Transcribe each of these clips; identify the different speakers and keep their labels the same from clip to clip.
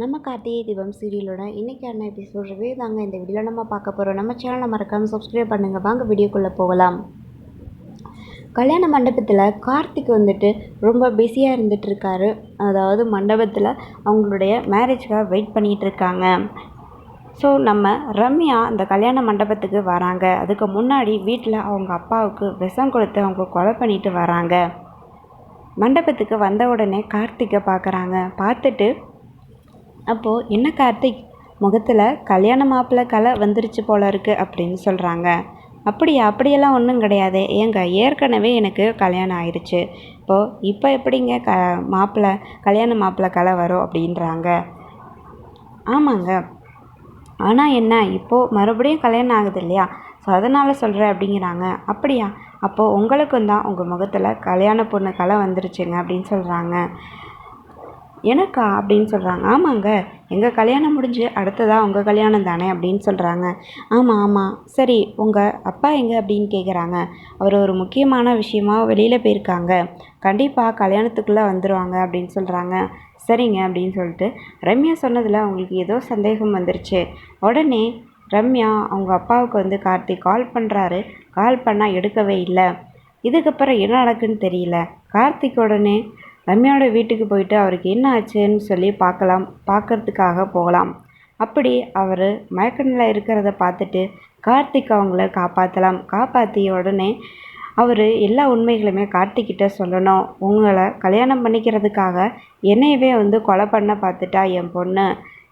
Speaker 1: நம்ம கார்த்திகை தீபம் சீரியலோட இன்றைக்கான episode review தாங்க இந்த வீடியோவில் நம்ம பார்க்க போகிறோம் நம்ம சேனலை மறக்காமல் சப்ஸ்கிரைப் பண்ணுங்கள் வாங்க வீடியோக்குள்ளே போகலாம். கல்யாண மண்டபத்தில் கார்த்திக் வந்துட்டு ரொம்ப பிஸியாக இருந்துட்டு இருக்காரு. அதாவது மண்டபத்தில் அவங்களுடைய மேரேஜ்க்காக வெயிட் பண்ணிகிட்டு இருக்காங்க. ஸோ நம்ம ரம்யா அந்த கல்யாண மண்டபத்துக்கு வராங்க. அதுக்கு முன்னாடி வீட்டில் அவங்க அப்பாவுக்கு விஷம் கொடுத்து அவங்க கொலை பண்ணிட்டு வராங்க. மண்டபத்துக்கு வந்த உடனே கார்த்திகை பார்க்குறாங்க பார்த்துட்டு அப்போது என்ன கார்த்திக்? முகத்தில் கல்யாண மாப்பிள்ளை கலை வந்துருச்சு போல இருக்குது அப்படின்னு சொல்கிறாங்க அப்படியா அப்படியெல்லாம் ஒன்றும் கிடையாது. ஏங்க ஏற்கனவே எனக்கு கல்யாணம் ஆயிடுச்சு இப்போது இப்போ எப்படிங்க க மாப்பிள்ளை கல்யாண மாப்பிள்ளை கலை வரும்? அப்படின்றாங்க. ஆமாங்க. ஆனால் என்ன இப்போது மறுபடியும் கல்யாணம் ஆகுது இல்லையா? ஸோ அதனால் சொல்கிறேன் அப்படிங்கிறாங்க. அப்படியா? அப்போது உங்களுக்கும் தான் உங்கள் முகத்தில் கல்யாண பொண்ணு கலை வந்துருச்சுங்க அப்படின்னு சொல்கிறாங்க எனக்கா அப்படின்னு சொல்கிறாங்க ஆமாங்க. எங்கள் கல்யாணம் முடிஞ்சு அடுத்ததாக உங்கள் கல்யாணம் தானே அப்படின்னு சொல்கிறாங்க ஆமாம் ஆமாம் சரி உங்கள் அப்பா எங்கே அப்படின்னு கேட்குறாங்க அவர் ஒரு முக்கியமான விஷயமா வெளியில் போயிருக்காங்க. கண்டிப்பாக கல்யாணத்துக்குள்ளே வந்துடுவாங்க அப்படின்னு சொல்கிறாங்க சரிங்க அப்படின்னு சொல்லிட்டு ரம்யா சொன்னதில் அவங்களுக்கு ஏதோ சந்தேகம் வந்துருச்சு. உடனே ரம்யா அவங்க அப்பாவுக்கு வந்து கார்த்திக் கால் பண்ணுறாரு கால் பண்ணால் எடுக்கவே இல்லை. இதுக்கப்புறம் என்ன நடக்குன்னு தெரியல. கார்த்திக் உடனே ரம்யாவோட வீட்டுக்கு போயிட்டு அவருக்கு என்ன ஆச்சுன்னு சொல்லி பார்க்கலாம் பார்க்கறதுக்காக போகலாம். அப்படி அவர் மயக்கநிலை இருக்கிறத பார்த்துட்டு கார்த்திக் அவங்கள காப்பாற்றலாம் காப்பாற்றிய உடனே அவர் எல்லா உண்மைகளுமே கார்த்திக்கிட்ட சொல்லணும். உங்களை கல்யாணம் பண்ணிக்கிறதுக்காக என்னையவே வந்து கொலை பண்ண பார்த்துட்டா என் பொண்ணு.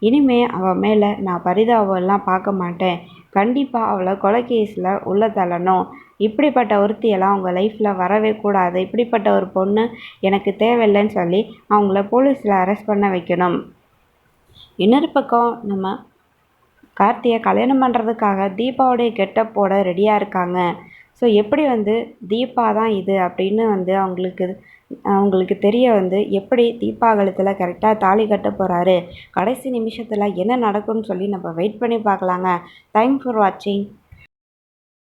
Speaker 1: இனிமே அவள் மேலே நான் பரிதாபம்லாம் பார்க்க மாட்டேன். கண்டிப்பாக அவளை கொலை கேஸில் உள்ள தள்ளணும். இப்படிப்பட்ட ஒருத்தியெல்லாம் அவங்க லைஃப்பில் வரவே கூடாது. இப்படிப்பட்ட ஒரு பொண்ணு எனக்கு தேவையில்லைன்னு சொல்லி அவங்கள போலீஸில் அரெஸ்ட் பண்ண வைக்கணும். இன்னொரு பக்கம் நம்ம கார்த்தியை கல்யாணம் பண்ணுறதுக்காக தீபாவுடைய கெட்டப் போட ரெடியாக இருக்காங்க. ஸோ எப்படி வந்து தீபா தான் இது அப்படின்னு வந்து அவங்களுக்கு அவங்களுக்கு தெரிய வந்து எப்படி தீபா கழுத்தில் கரெக்டாக தாலி கட்ட போகிறாரு கடைசி நிமிஷத்தில் என்ன நடக்கும்னு சொல்லி நம்ம வெயிட் பண்ணி பார்க்கலாங்க. தேங்க்ஸ் ஃபார் வாட்சிங்